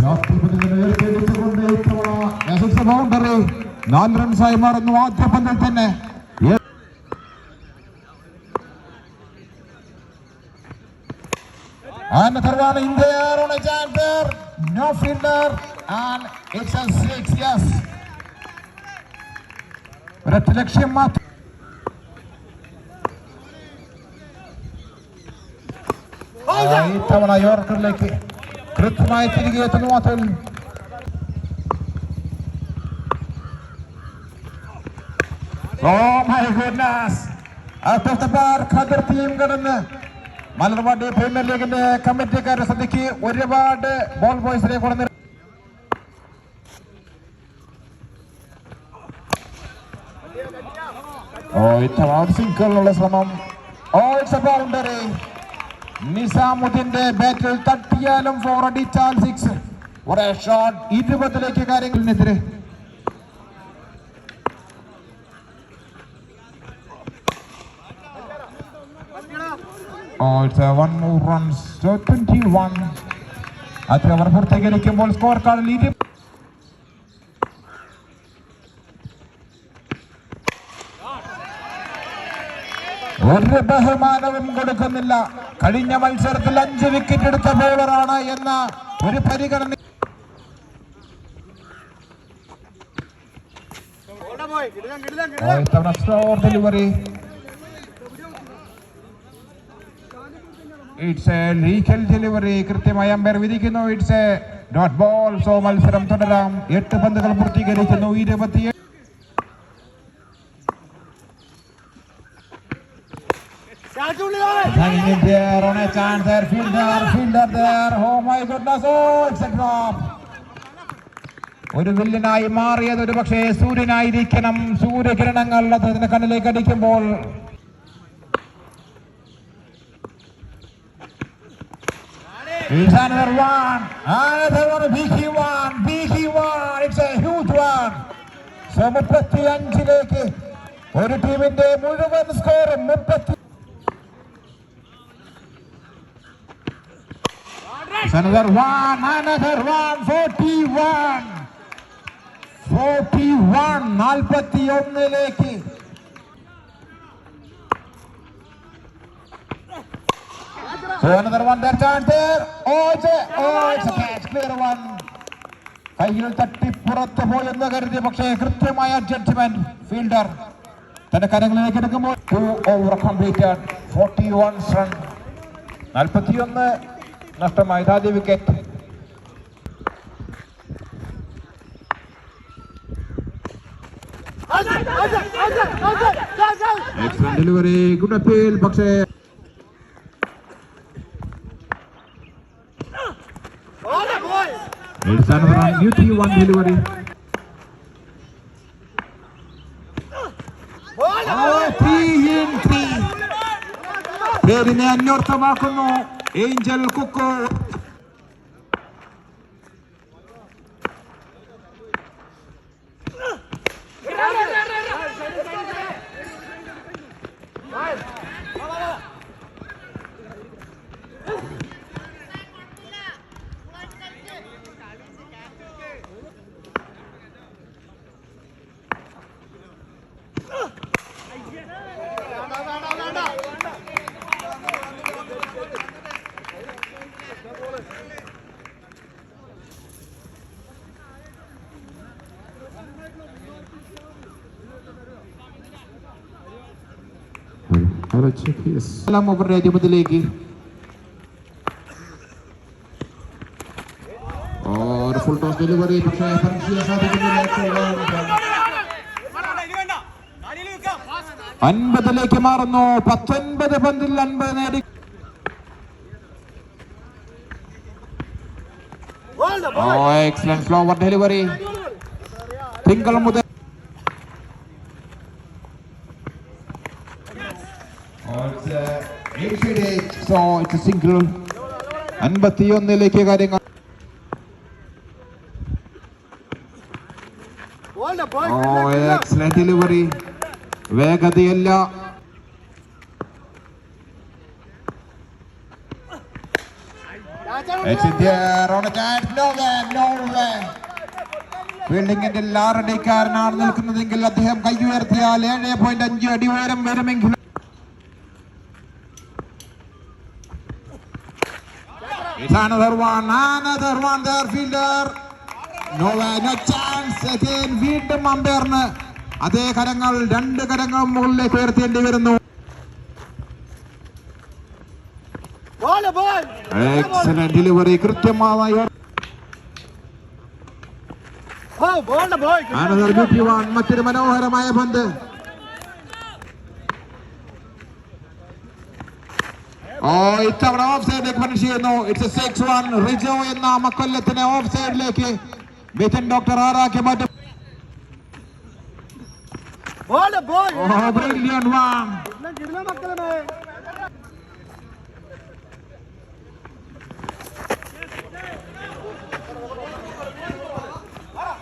ഉയർത്തിപ്പിടിച്ചുകൊണ്ട് ഇത്തവണ യശസ് ബൗണ്ടറി നാല് റൺസായി മാറുന്നു ആദ്യ പന്തിൽ തന്നെ And the third one in there on a jump there. No fielder. And it's a six, yes. ഒരൊറ്റ ലക്ഷ്യം മാത്രം ഇത്തവണ യോർക്കറിലേക്ക് കൃത്യമായി തിരികെ എത്തുന്നു മാത്രം! Out of the park അതിർത്തിയും കടന്ന് മലർവാടി പ്രീമിയർ ലീഗിന്റെ കമ്മിറ്റിക്കാരെ ശ്രദ്ധിക്ക്. ഒരുപാട് ബോൾ ബോയ്സിനെ കൊണ്ടുവന്ന് ഓ ഇത്തവണ സിംഗിളിനുള്ള ശ്രമം ഓ ഇറ്റ്സ് എ ബൗണ്ടറി നിസാമുദ്ദീന്റെ ബാറ്റിൽ തട്ടിയാലും ഫോർ അടിച്ചാൽ സിക്സ് ഒരേ ഷോട്ട് ഇരുപതിലേക്ക് കാര്യങ്ങളിനെതിരെ Oh, it's a one more runs, so 21. അത് അവർ പൂർത്തീകരിക്കുമ്പോൾ സ്കോർ കാർഡിൽ ഇരു ഒരു ബഹുമാനവും കൊടുക്കുന്നില്ല. കഴിഞ്ഞ മത്സരത്തിൽ അഞ്ച് വിക്കറ്റ് എടുത്ത ബോളറാണ് എന്ന ഒരു പരിഗണന ഇത്തവണ store delivery it's a legal delivery കൃത്യമായി umpire വിധിക്കുന്നു. It's a dot ball so മത്സരം തുടരാം. എട്ട് പന്തുകൾ പൂർത്തീകരിക്കുന്നു. ഇരുപത്തി Hanging in there on a chance there, fielder, fielder there. Oh my goodness, oh, it's a drop. ഒരു വില്ലനായി മാറിയത് ഒരു പക്ഷേ സൂര്യനായിരിക്കണം സൂര്യകിരണങ്ങൾ അദ്ദേഹത്തിന്റെ കണ്ണിലേക്ക് അടിക്കുമ്പോൾ It's another one. Another one. Big one. Big one. It's a huge one. മുപ്പത്തി അഞ്ചിലേക്ക് ഒരു ടീമിന്റെ മുഴുവൻ സ്കോർ മുപ്പത്തി another one. Another one. 41. 41. നാൽപ്പത്തി ഒന്നിലേക്ക് So another one there, chance there. Oh, it's a, oh, it's a catch, clear one. കയ്യിൽ തട്ടി പുറത്ത് പോയെന്ന് കരുതി പക്ഷേ കൃത്യമായ ജഡ്ജ്മെന്റ് ഫീൽഡർ തന്റെ കരങ്ങളിലേക്ക് എടുക്കുമ്പോൾ two over completed forty one run നാൽപ്പത്തിയൊന്ന് നഷ്ടമായി ആദ്യ wicket excellent delivery good appeal പക്ഷേ It's another run, UT one delivery. Oh, three in three. പേരിനെ അന്വർത്ഥമാക്കുന്നു Angel Coco. കുക്കോ അവരുടെ അധിപതിലേക്ക് ഒരു ഫുൾ ടോസ് ഡെലിവറി പക്ഷേ അൻപതിലേക്ക് മാറുന്നു. പത്തൊൻപത് പന്തിൽ അൻപത് നേടി. ഓ എക്സലൻസ് ഫ്ലോവർ ഡെലിവറി തിങ്കൾ മുതൽ സിംഗിൾ അൻപത്തിയൊന്നിലേക്ക് കാര്യങ്ങൾ. ഡെലിവറി വേഗതയല്ല. It's in there on a chance. No way, no way. ഫീൽഡിംഗിന്റെ ലാറടിക്കാരനാണ് നിൽക്കുന്നതെങ്കിൽ അദ്ദേഹം കൈ ഉയർത്തിയാൽ ഏഴ് പോയിന്റ് അഞ്ച് അടി ഉയരം വരുമെങ്കിൽ It's another one, another one there, fielder. No way, no chance. Again, വീണ്ടും അമ്പയറിന് അതേ കരങ്ങൾ രണ്ട് കരങ്ങൾ മുകളിലേക്ക് ഉയർത്തേണ്ടി വരുന്നു! എക്സലന്റ് ഡെലിവറി കൃത്യമായി! അനദർ ബ്യൂട്ടി വൺ മറ്റൊരു മനോഹരമായ പന്ത്. ഓ ഇത്തവണ ഓഫ് സൈഡിലേക്ക് പണിഷ് ചെയ്യുന്നു ഇറ്റ്സ് സിക്സ് വൺ റിജോ എന്ന മക്കൊല്ലത്തിനെ ഓഫ് സൈഡിലേക്ക് മിഥുൻ ഡോക്ടർ ആറാക്കി മാറ്റും! ഓ brilliant one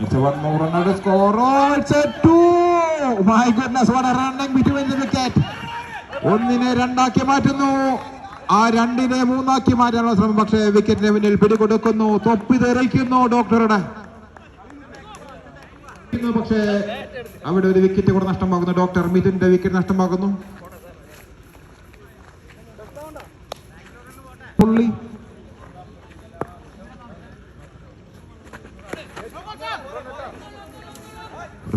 It's a one more to score. Oh, it's a two. My goodness, what a running between the wicket. ഒന്നിനെ രണ്ടാക്കി മാറ്റുന്നു ആ രണ്ടിനെ മൂന്നാക്കി മാറ്റാനുള്ള ശ്രമം പക്ഷേ വിക്കറ്റിന് മുന്നിൽ പിടികൊടുക്കുന്നു തൊപ്പി തെറിക്കുന്നു ഡോക്ടറുടെ പക്ഷേ അവിടെ ഒരു വിക്കറ്റ് കൂടെ നഷ്ടമാകുന്നു ഡോക്ടർ മിഥുന്റെ വിക്കറ്റ് നഷ്ടമാകുന്നു പുള്ളി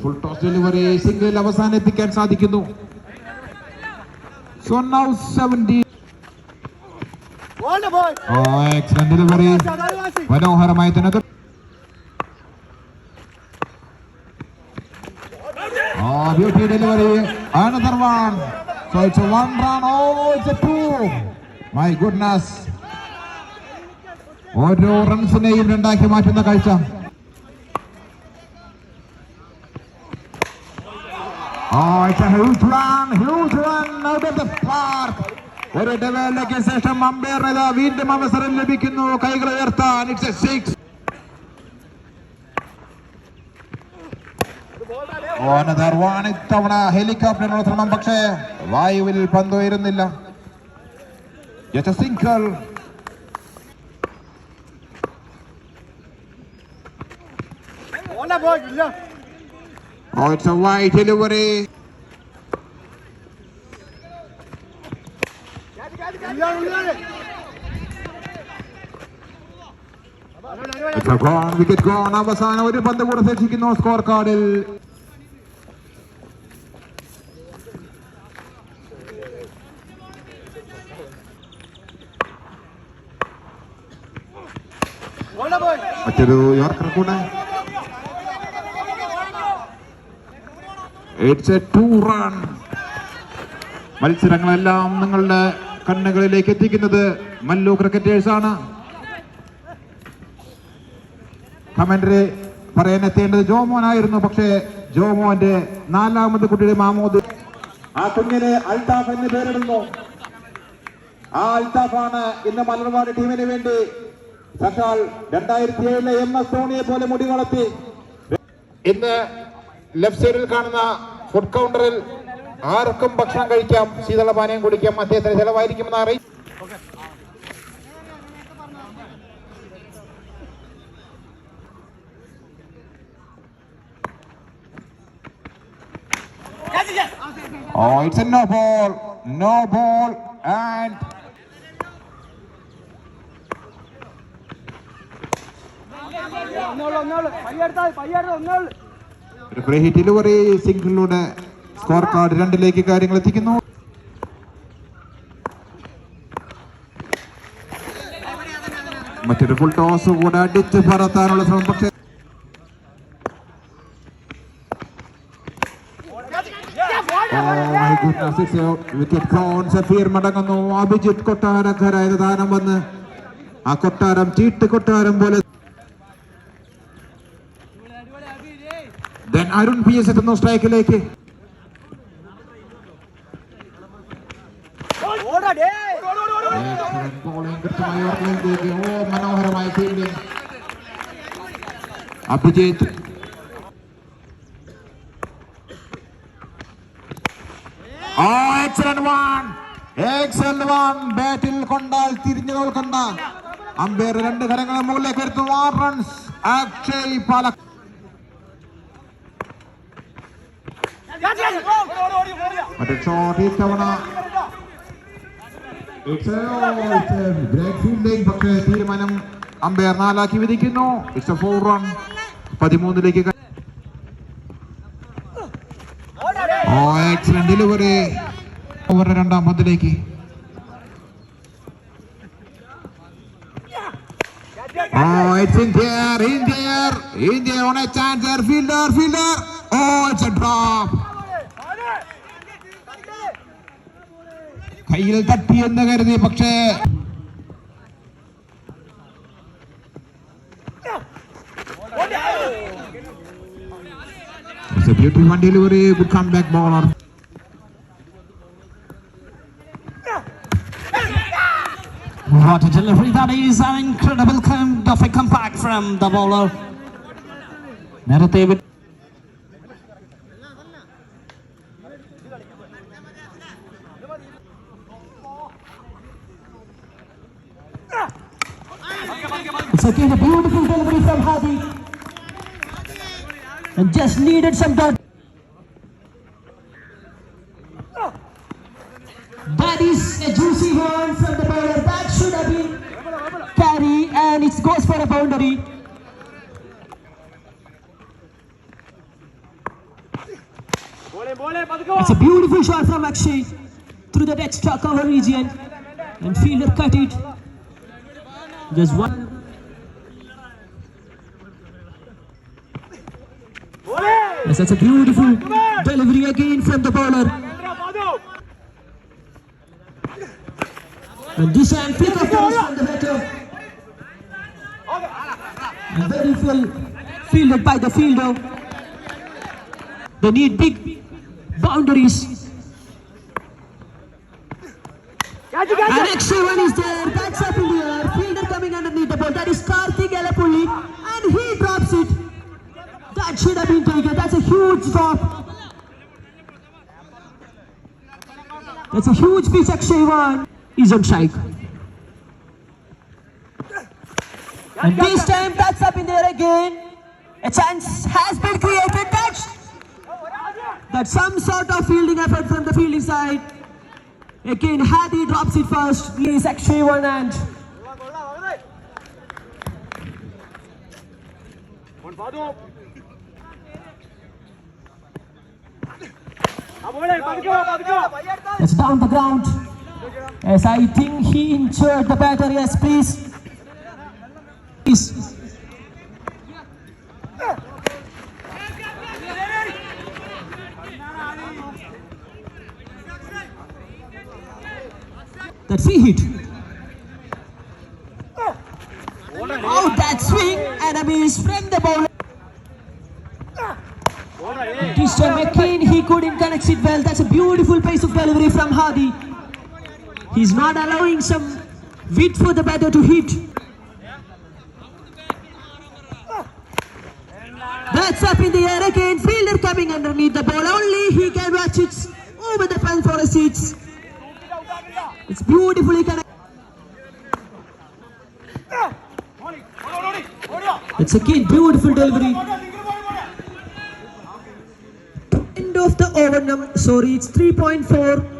ഫുൾ ടോസ് ഡെലിവറി സിംഗിൾ അവസാനിപ്പിക്കാൻ സാധിക്കുന്നു സോ നൗ സെവന്റീൻ ഡെലിവറി മനോഹരമായി തന്നെ beauty Oh, beauty delivery. Another one. So it's a one run. Oh, it's a two. My goodness. ഓരോ റൺസിനെയും രണ്ടാക്കി മാറ്റുന്ന കാഴ്ച A huge run, huge run out of the park. ഒരു ഡെവലക്ക് ശേഷം അമ്പയറിന് വീണ്ടും അവസരം ലഭിക്കുന്നു കൈകൾ ഉയർത്താൻ ഇറ്റ്സ് എ സിക്സ് ഓനദർവാണ് ഇത്തവണ ഹെലികോപ്റ്ററിനുള്ള ശ്രമം പക്ഷേ വായുവിൽ പന്ത് ഉയരുന്നില്ല single Bola, boy! Oh, it's a wide delivery. wicket gone. അവസാനം ഒരു പന്ത് കൂടെ ശേഷിക്കുന്നു സ്കോർ കാർഡിൽ! മറ്റൊരു യോർക്കർ കൂടെ ഇറ്റ്സ് എ ടു റൺ മത്സരങ്ങളെല്ലാം നിങ്ങളുടെ കണ്ണുകളിലേക്ക് എത്തിക്കുന്നത് മല്ലു ക്രിക്കറ്റേഴ്സ് ആണ്. കമന്ററി പറയാൻ എത്തേണ്ടത് ജോമോനായിരുന്നു പക്ഷേ ജോമോന്റെ നാലാമത് കുട്ടിയുടെ മാമോദ് ആ കുഞ്ഞിന് അൽതാഫ് എന്ന് പേരിടുന്നു. ആ അൽതാഫാണ് ഇന്ന് മലർവാടി ടീമിന് വേണ്ടി സഷാൽ രണ്ടായിരത്തി ഏഴിലെ എം എസ് ധോണിയെ പോലെ മുടി വളർത്തി. ഇന്ന് ലെഫ്റ്റ് സൈഡിൽ കാണുന്ന ഫുഡ് കൗണ്ടറിൽ ആർക്കും ഭക്ഷണം കഴിക്കാം. ശീതളപാനീയം കുടിക്കാം. അദ്ദേഹത്തിന് ചെലവായിരിക്കുമെന്ന് അറിയിച്ചു Oh, it's a no ball, no ball, and ഒന്നോളൂ ഒന്നോളൂ പയ്യെടുത്താ പയ്യെടുത്ത ഒന്നോളൂ ഒരു ഫ്രീ ഹിറ്റിൽ സിംഗിളിലൂടെ സ്കോർ കാർഡ് രണ്ടിലേക്ക് കാര്യങ്ങൾ എത്തിക്കുന്നു. മറ്റൊരു ഫുൾ ടോസ് കൂടെ അടിച്ച് പറത്താനുള്ള ശ്രമം. പക്ഷേ സഫീർ മടങ്ങുന്നു. അഭിജിത് കൊട്ടാരക്കാരായ ദാനം വന്ന് ആ കൊട്ടാരം ചീട്ട് കൊട്ടാരം പോലെ അരുൺ പി എസ് എത്തുന്നു സ്ട്രൈക്കിലേക്ക്. മനോഹരമായ fielding Abhijith oh excellent one excellent one ബാറ്റിൽ കൊണ്ടാൽ തിരിഞ്ഞു നോക്കണ്ട അമ്പയർ രണ്ട് കരങ്ങളെ മുകളിലേക്ക് വരുത്തുന്നു ആറ് റൺസ് അക്ഷയ് പാലക് മറ്റേ ഷോട്ട് ഇത്തവണ തീരുമാനം അമ്പയർ നാലാക്കി വിധിക്കുന്നു. ഇറ്റ്സ് എ ഫോർ റൺ പതിമൂന്നിലേക്ക് രണ്ടാം പന്തിലേക്ക്. Oh, it's in in there, in there on a chance. There, fielder, fielder. Oh, it's a drop. കയ്യിൽ തട്ടി എന്ന് കരുതി പക്ഷേ It's a beautiful one delivery, good comeback bowler. What a delivery that is! An incredible kind of a comeback from the bowler. നേരത്തെ It's again a beautiful delivery from Hadi. And just needed some dot. That is a juicy one from the bowler. That should have been carry and it goes for a boundary. It's a beautiful shot from Akshay through that extra cover region and fielder cut it. Just one. Yes, that's a beautiful delivery again from the bowler. And this time pick up from the batter. And very well fielded by the fielder. They need big boundaries. And extra one is there. That's up in the air. Fielder coming underneath the ball. That is Karthik Elapulli. And he drops it. That should have been taken. That's a huge drop. That's a huge pitch. Akshay one is on strike. And this time that's up in there again. A chance has been created. That's that's some sort of fielding effort from the fielding side. Again, Hadi drops it first. Please, Akshay one that's down the ground. Yes, I think he injured the batter. Yes, please. Please. That's free hit. Oh, that swing and a miss from the bowler. This time he couldn't it well. That's a beautiful pace of delivery from Hadi. He's not allowing some width for the batter to hit. That's up in the air again. Fielder coming underneath the ball. Only he can watch it over the fence for a six. It's beautifully connected. It's again beautiful delivery. The sorry, it's 3.4.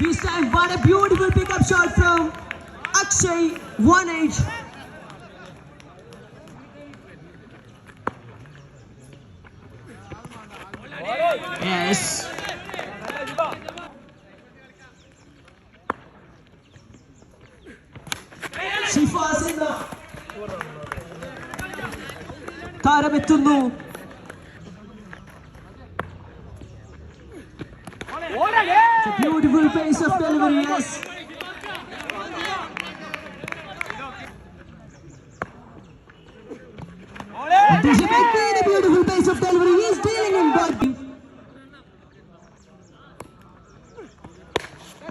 This time, what a beautiful pickup shot from Akshay, one age. Yes. Shifas എന്ന താരമെത്തുന്നു It's a beautiful pace of delivery, yes.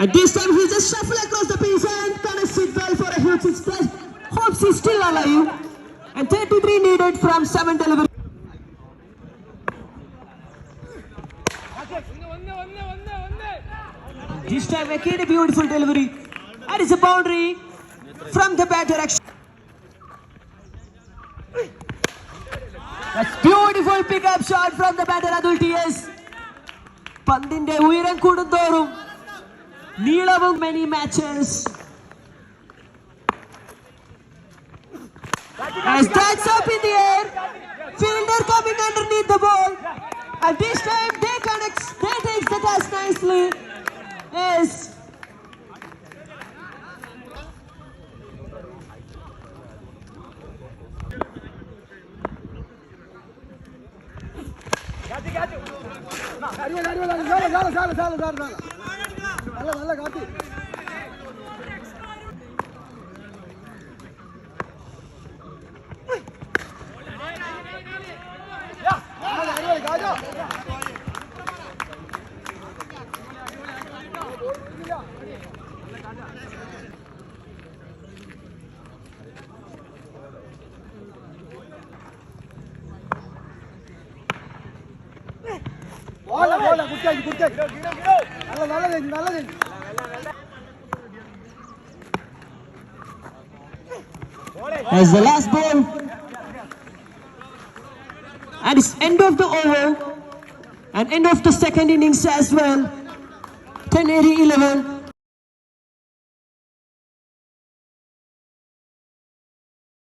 And this time he just shuffle across the piece and connects it well for a huge six plus. Hopes he's still alive. And 33 needed from 7 delivery. This time again a beautiful delivery. And it's a boundary from the back direction. That's beautiful pickup shot from the batter Adul TS. പന്തിന്റെ ഉയരം കൂടുന്തോറും നീളവും many matches. As that's up in the air, fielder coming underneath the ball, and this time they connects, they takes the toss nicely. Yes, അടിപൊളി അടിപൊളി സാല സാല സാല സാല സാല സാല നല്ല നല്ല കാത്തി நல்ல நல்ல காத்து Bola, bola, good guy, good guy. நல்லது நல்லது As the last ball. And it's end of the over. And end of the second innings as well. 10 80 11